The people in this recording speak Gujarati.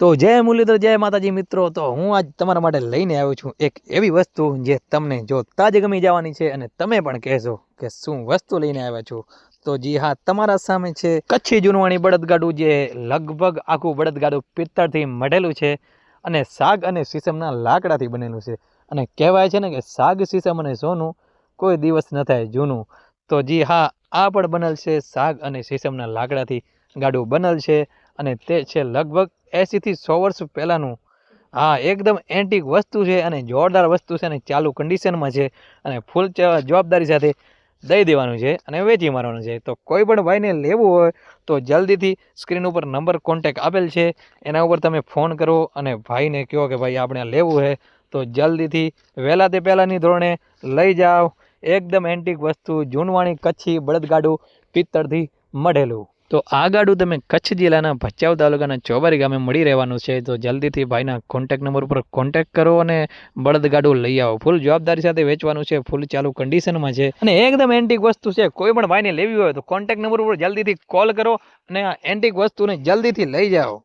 તો જય મુરલીધર, જય માતાજી મિત્રો. તો હું આજ તમારા માટે લઈને આવ્યો છું એક એવી વસ્તુ જે તમને જો તાજ ગમી જવાની છે અને તમે પણ કહેશો કે શું વસ્તુ લઈને આવ્યા છો. તો જી હા, તમારા સામે છે કચ્છી જૂનવાણી બળદગાડું જે લગભગ આખું બળદગાડું પિત્તળથી મઢેલું છે અને સાગ અને સીસમના લાકડાથી બનેલું છે. અને કહેવાય છે ને કે સાગ, સીસમ અને સોનું કોઈ દિવસ ન થાય જૂનું. તો જી હા, આ પણ બનેલ છે સાગ અને સીસમના લાકડાથી ગાડું બનેલ છે અને તે છે લગભગ એંશીથી સો વર્ષ પહેલાંનું હા એકદમ એન્ટિક વસ્તુ છે અને જોરદાર વસ્તુ છે અને ચાલુ કન્ડિશનમાં છે અને ફૂલ જવાબદારી સાથે દઈ દેવાનું છે અને વેચી મારવાનું છે. તો કોઈ પણ ભાઈને લેવું હોય તો જલ્દીથી સ્ક્રીન ઉપર નંબર કોન્ટેક આપેલ છે. એના ઉપર તમે ફોન કરો અને ભાઈને કહો કે ભાઈ, આપણે લેવું છે. તો જલ્દીથી વહેલા તે પહેલાંની ધોરણે લઈ જાઓ. એકદમ એન્ટિક વસ્તુ, જૂનવાણી, કચ્છી, બળદગાડું, પિત્તળથી મઢેલું. તો આ ગાડું તમે કચ્છ જિલ્લાના ભચાઉ તાલુકાના ચોબારી ગામે મળી રહેવાનું છે. તો જલ્દીથી ભાઈના કોન્ટેક નંબર ઉપર કોન્ટેક કરો અને બળદ ગાડું લઈ આવો. ફૂલ જવાબદારી સાથે વેચવાનું છે. ફૂલ ચાલુ કન્ડિશનમાં છે. અને એકદમ એન્ટિક વસ્તુ છે. કોઈ પણ ભાઈને લેવી હોય તો કોન્ટેક નંબર ઉપર જલ્દીથી કોલ કરો અને આ એન્ટિક વસ્તુને જલ્દીથી લઈ જાઓ.